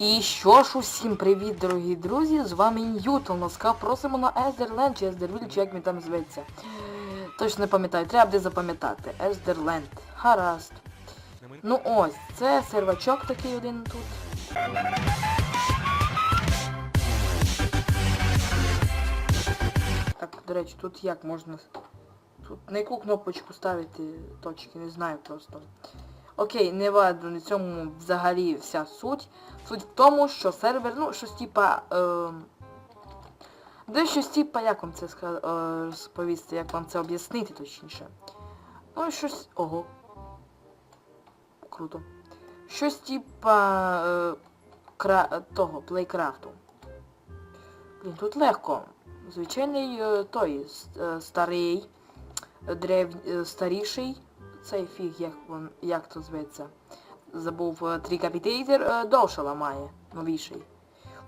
І що ж усім привіт, дорогі друзі, з вами Ньютон. Ласкав просимо на Ездерленд чи Ездервіль, чи як він там зветься. Точно не пам'ятаю, треба буде запам'ятати. Ездерленд. Гаразд. Ну ось, це сервачок такий один тут. Так, до речі, тут як можна... Тут на яку кнопочку ставити точки, не знаю просто. Окей, не важно, на цьому взагалі вся суть. Суть в тому, що сервер, ну, щось типа... Е, де щось типа, як вам це ска- е, розповісти, як вам це об'яснити точніше. Ну, щось... Ого. Круто. Щось типа... Е, кра... того, плейкрафту. Блін, тут легко. Звичайний е, той е, старий, древ... е, старіший, цей фіг, як, вон, як то зветься. Забув е, трікапітейтер, е, довше ламає, новіший.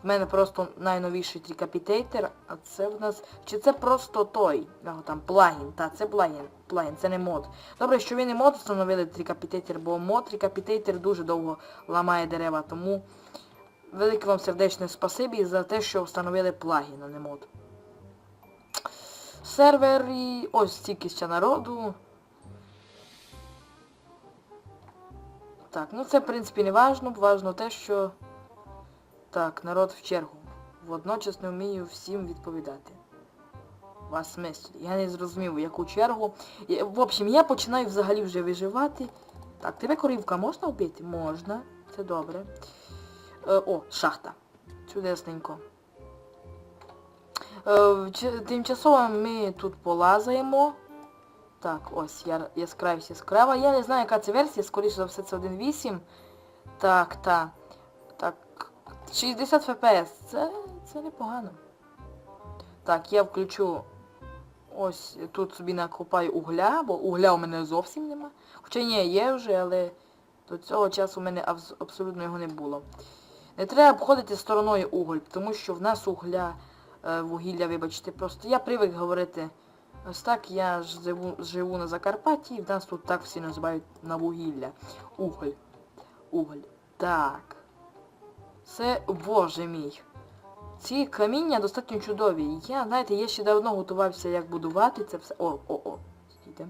В мене просто найновіший трікапітейтер, а це в нас... Чи це просто той? Його там плагін. Та, це плагін. Плагін, це не мод. Добре, що ви не мод встановили трікапітейтер, бо мод трікапітейтер дуже довго ламає дерева, тому велике вам сердечне спасибі за те, що встановили плагін, а не мод. Сервер і ось стільки ще народу. Так, ну це в принципі не важно, важно те, що... Так, народ в чергу. Водночас не вмію всім відповідати. Вас мислі. Я не зрозумів, яку чергу. В общем, я починаю взагалі вже виживати. Так, тебе корівка можна вбити? Можна. Це добре. Е, о, шахта. Чудесненько. Е, тимчасово ми тут полазаємо. Так, ось, я, яскравість яскрава. Я не знаю, яка це версія, скоріше за все це 1.8. Так, та. Так. 60 FPS. Це, це непогано. Так, я включу ось тут собі накопаю угля, бо угля у мене зовсім нема. Хоча ні, є вже, але до цього часу у мене абсолютно його не було. Не треба обходити стороною уголь, тому що в нас угля, е, вугілля, вибачте, просто я привик говорити ось так, я живу, живу на Закарпатті, і в нас тут так всі називають на вугілля. Уголь. Уголь. Так. Це, боже мій. Ці каміння достатньо чудові. Я, знаєте, я ще давно готувався, як будувати це все. О, о, о. Стійте.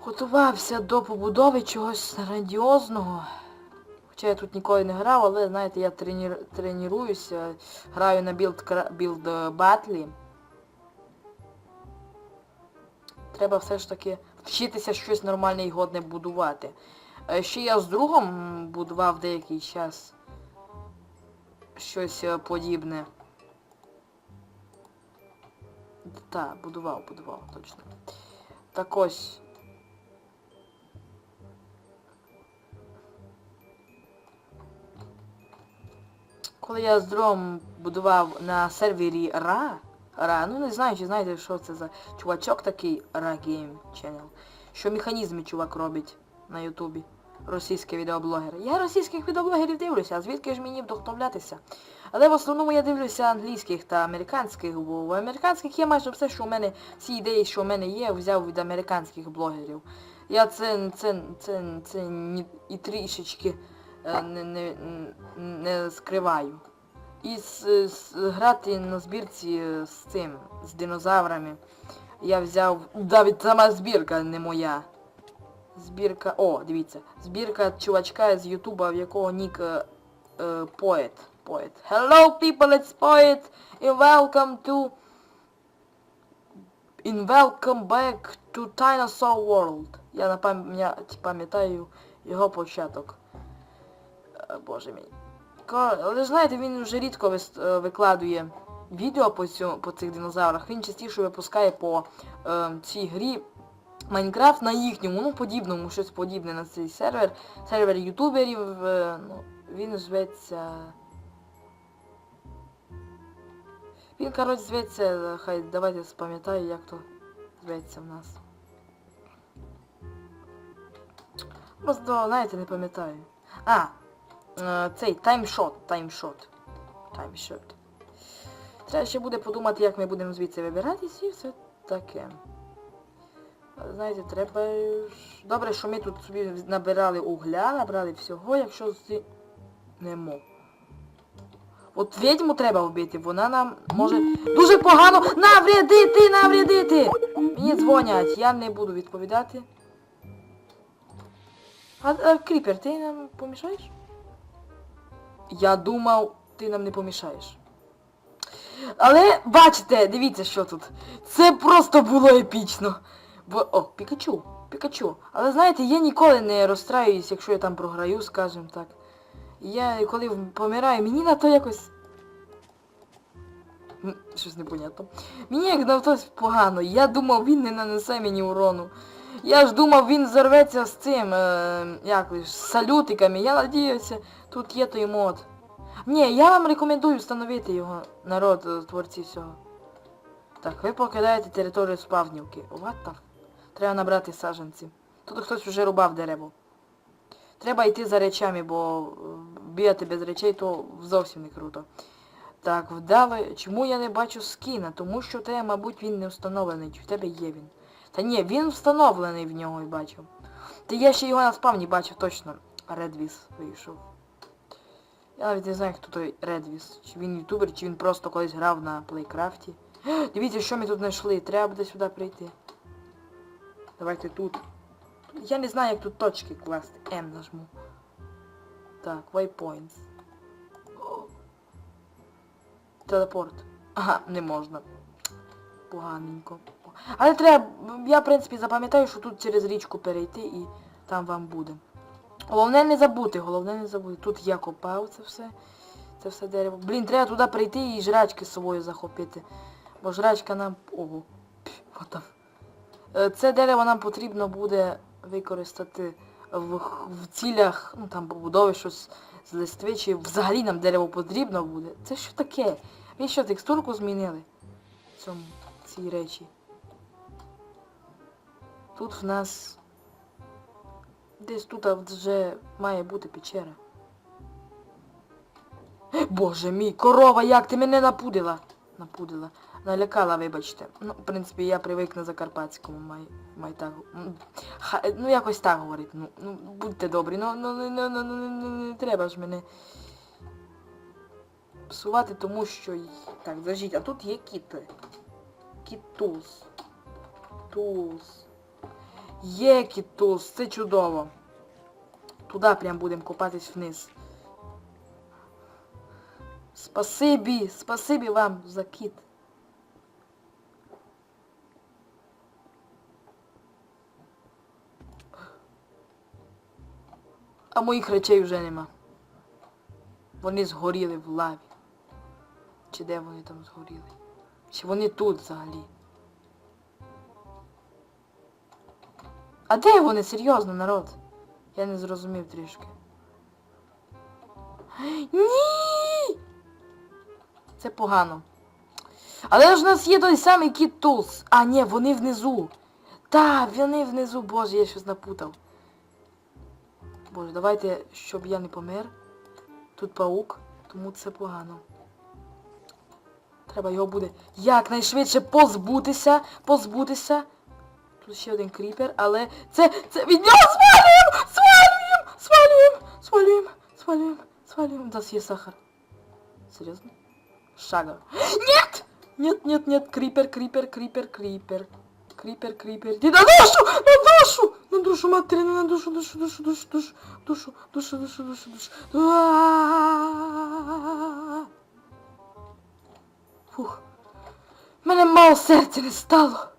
Готувався до побудови чогось грандіозного. Хоча я тут ніколи не грав, але знаєте, я трені... тренуюся, граю на білд, білд е, батлі. Треба все ж таки вчитися щось нормальне і годне будувати. Е, Ще я з другом будував деякий час щось е, подібне. Так, будував, будував, точно. Так ось. Коли я з другом будував на сервері Ра, Ра, ну не знаю, чи знаєте, що це за чувачок такий Ra Game Channel, що механізми чувак робить на Ютубі. Російський відеоблогер. Я російських відеоблогерів дивлюся, а звідки ж мені вдохновлятися? Але в основному я дивлюся англійських та американських, бо в американських є майже все, що у мене, всі ідеї, що у мене є, взяв від американських блогерів. Я це, це, це, це і трішечки е, не, не, не скриваю. І з, з- грати на збірці з цим, з динозаврами. Я взяв. Навіть сама збірка не моя. Збірка. О, дивіться. Збірка чувачка з Ютуба, в якого нік е, е, Poet. Poet. Hello people, it's Poet and welcome to and welcome back to Dinosaur World. Я напам'я- пам'ятаю його початок. Е, Боже мій. Ка- Але знаєте, він вже рідко е, викладує відео по, цю, по цих динозаврах. Він частіше випускає по е, цій грі Майнкрафт на їхньому, ну подібному, щось подібне на цей сервер. Сервер ютуберів. е, ну, він зветься. Він, коротше, зветься, хай давайте спам'ятаю, як то зветься в нас. Просто, знаєте, не пам'ятаю. А, цей таймшот, таймшот. Таймшот. Треба ще буде подумати, як ми будемо звідси вибиратись і все таке. Знаєте, треба... Добре, що ми тут собі набирали угля, набрали всього, якщо з... Немо. От відьму треба вбити, вона нам може дуже погано наврядити, наврядити! Мені дзвонять, я не буду відповідати. А, а Кріпер, ти нам помішаєш? Я думав, ти нам не помішаєш. Але бачите, дивіться, що тут. Це просто було епічно. Бо... О, Пікачу, Пікачу. Але знаєте, я ніколи не розстраююсь, якщо я там програю, скажімо так. Я коли помираю, мені на то якось... Щось непонятно. Мені як на то погано. Я думав, він не нанесе мені урону. Я ж думав, він зорветься з цим, е, як з салютиками. Я надіюся, тут є той мод. Ні, я вам рекомендую встановити його, народ, е, творці всього. Так, ви покидаєте територію спавнівки. What the... Треба набрати саджанці. Тут хтось вже рубав дерево. Треба йти за речами, бо е, бігати без речей то зовсім не круто. Так, вдали. Чому я не бачу скіна? Тому що тебе, мабуть, він не встановлений. Чи в тебе є він? Та ні, він встановлений в нього і бачив. Та я ще його на спавні бачив точно. Редвіс вийшов. Я навіть не знаю, хто той Редвіс. Чи він ютубер, чи він просто колись грав на плейкрафті. Дивіться, що ми тут знайшли. Треба буде сюди прийти. Давайте тут. Я не знаю, як тут точки класти. М нажму. Так, waypoints. Телепорт. Ага, не можна. Поганенько. Але треба, я в принципі запам'ятаю, що тут через річку перейти і там вам буде. Головне не забути, головне не забути. Тут я копав це все. Це все дерево. Блін, треба туди прийти і жрачки собою захопити. Бо жрачка нам... Ого. Там. Е, Це дерево нам потрібно буде використати в, в цілях, ну там побудови щось з листви, чи взагалі нам дерево потрібно буде. Це що таке? Ви що, текстурку змінили? Цьому, цій речі. Тут в нас Десь тут вже має бути печера. Боже мій, корова, як ти мене напудила! Напудила. Налякала, вибачте. Ну, в принципі, я привик на Закарпатському май, май так. Ха, ну якось так говорить. Ну, ну будьте добрі, ну, ну ну, ну, ну, ну, ну, не треба ж мене псувати, тому що... Так, зажіть, а тут є кіт. Кітус. Тулс. Є кітус, це чудово. Туди прям будемо копатись вниз. Спасибі, спасибі вам за кіт. А моїх речей вже нема. Вони згоріли в лаві. Чи де вони там згоріли? Чи вони тут взагалі? А де вони? Серйозно, народ? Я не зрозумів трішки. Ні! Це погано. Але ж у нас є той самий кіт Тулс. А, ні, вони внизу. Та, вони внизу, боже, я щось напутав. Боже, давайте, щоб я не помер. Тут паук, тому це погано. Треба його буде якнайшвидше позбутися, позбутися. Тут ще один кріпер, але це, це від нього свалюємо! Свалюємо! Свалюємо! Свалюємо! Свалюємо! Свалюємо! У нас є сахар. Серйозно? Шага. Нет! Нет, нет, нет, крипер, крипер, крипер, крипер. Крипер, крипер. Иди на душу! На душу! На душу материну, на душу, душу, душу, душу, душу, душу, душу, душу, душу, душу. Фух. Мене мало серця не стало.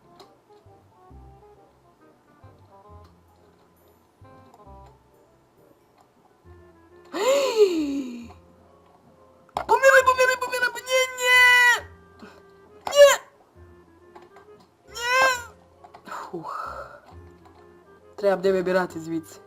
Треба буде вибирати звідси.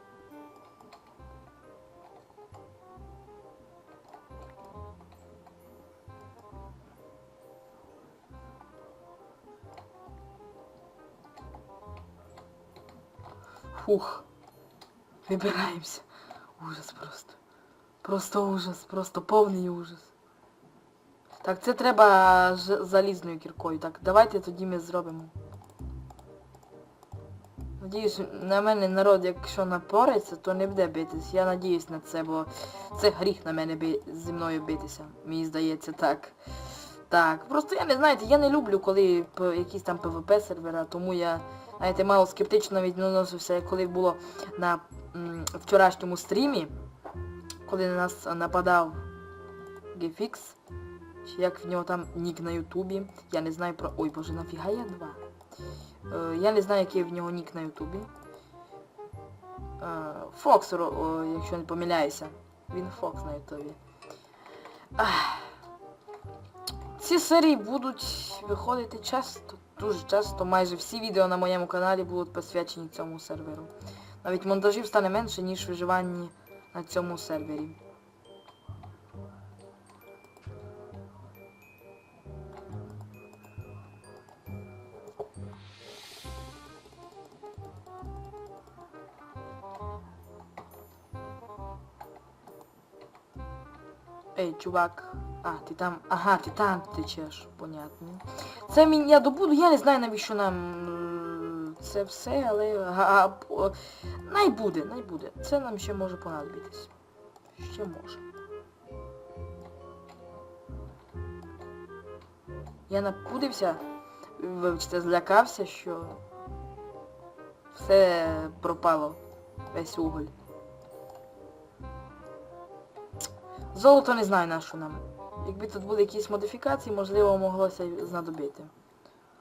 Фух. Вибираємося. Ужас просто. Просто ужас, просто повний ужас. Так, це треба залізною кіркою. Так, давайте тоді ми зробимо. Надіюсь, на мене народ, якщо напориться, то не буде битись. Я надіюсь на це, бо це гріх на мене би... зі мною битися. Мені здається так. Так. Просто я не знаєте, я не люблю, коли якісь там ПВП сервера, тому я, знаєте, мало скептично відносився, коли було на вчорашньому стрімі, коли на нас нападав Гефікс. Як в нього там нік на Ютубі. Я не знаю про... Ой, боже, нафіга я два? Е, я не знаю, який в нього нік на Ютубі. Е, Фокс, якщо не помиляюся. Він Фокс на Ютубі. Ці серії будуть виходити часто, дуже часто. Майже всі відео на моєму каналі будуть присвячені цьому серверу. Навіть монтажів стане менше, ніж виживання на цьому сервері. Ей, чувак. А, ти там. Ага, ти там течеш, понятно. Це мені я добуду, я не знаю навіщо нам це все, але га- га- най буде, най буде. Це нам ще може понадобитись. Ще може. Я напудився, вибачте, злякався, що все пропало. Весь уголь. Золото не знаю на що нам. Якби тут були якісь модифікації, можливо, моглося знадобити.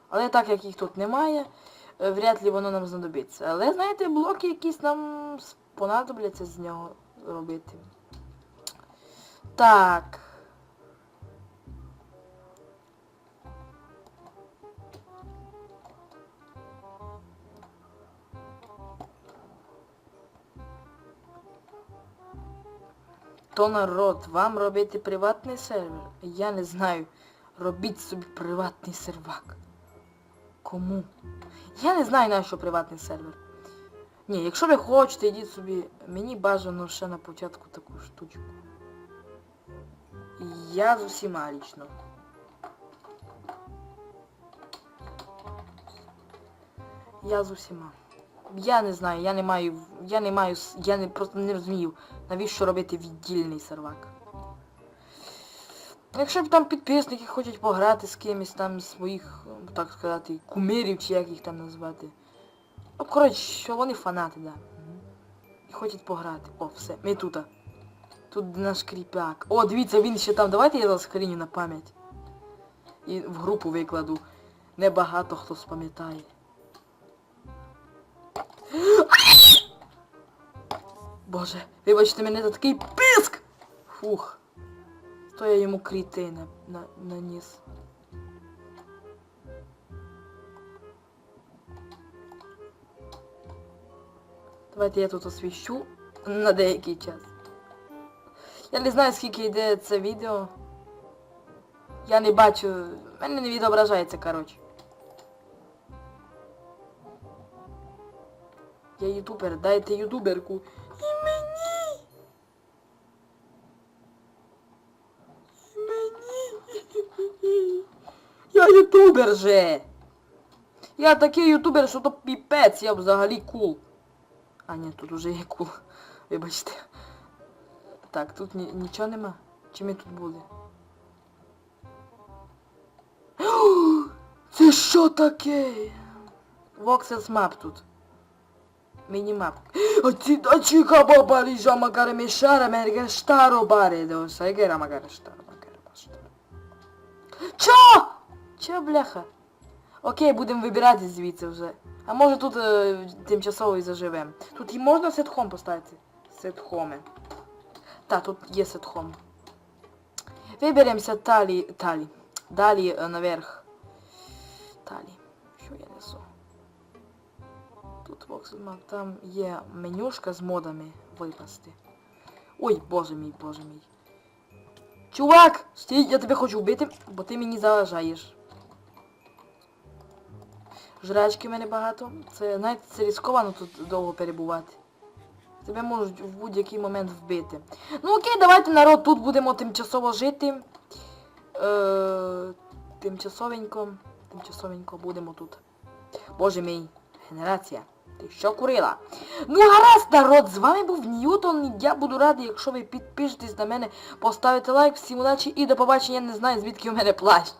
Але так як їх тут немає, е, вряд ли воно нам знадобиться. Але, знаєте, блоки якісь нам понадобляться з нього робити. Так. То народ, вам робити приватний сервер? Я не знаю. Робіть собі приватний сервак. Кому? Я не знаю на що приватний сервер. Ні, якщо ви хочете, йдіть собі. Мені бажано ще на початку таку штучку. Я з усіма лічно. Я з усіма. Я не знаю, я не маю, я не маю, я не просто не розумію, навіщо робити віддільний сервак. Якщо б там підписники хочуть пограти з кимось там з своїх, так сказати, кумирів чи як їх там назвати. Ну, коротше, вони фанати, да. І хочуть пограти. О, все, ми тут. Тут наш кріпяк. О, дивіться, він ще там. Давайте я зараз хріню на пам'ять. І в групу викладу. Небагато хто спам'ятає. Боже, вибачте мене за такий писк! Фух. То я йому кріти на, на, наніс. Давайте я тут освіщу на деякий час. Я не знаю скільки йде це відео. Я не бачу. в мене не відображається, коротше. Я ютубер, дайте ютуберку. Ютубер же. Я такий ютубер, що то піпець, я взагалі кул. А ні, тут уже є кул. Вибачте. Так, тут ні, нічого нема. Чи ми тут були? Це що таке? Voxels Map тут. Мінімап. Оці дочіка баба ліжа магаре мішара мерге штаро баре до сайгера магаре штаро магаре штаро. Чо? Чо, бляха? Окей, будемо вибирати звідси вже. А може тут е, тимчасово і заживем. Тут і можна сетхом поставити? Сетхоми. Та, тут є сетхом. Виберемося талі. Талі. Далі е, наверх. Талі. Що я несу? Тут Voxel там є менюшка з модами випасти. Ой, боже мій, боже мій. Чувак! Стій, я тебе хочу вбити, бо ти мені заважаєш. Жрачки в мене багато. Це, знаєте, це ризиковано тут довго перебувати. Тебе можуть в будь-який момент вбити. Ну окей, давайте народ, тут будемо тимчасово жити. Е, тимчасовенько. Тимчасовенько будемо тут. Боже мій, генерація. Ти що курила? Ну гаразд, народ, з вами був Ньютон, я буду радий, якщо ви підпишетесь на мене, поставите лайк, всім удачі і до побачення, я не знаю звідки у мене плащ.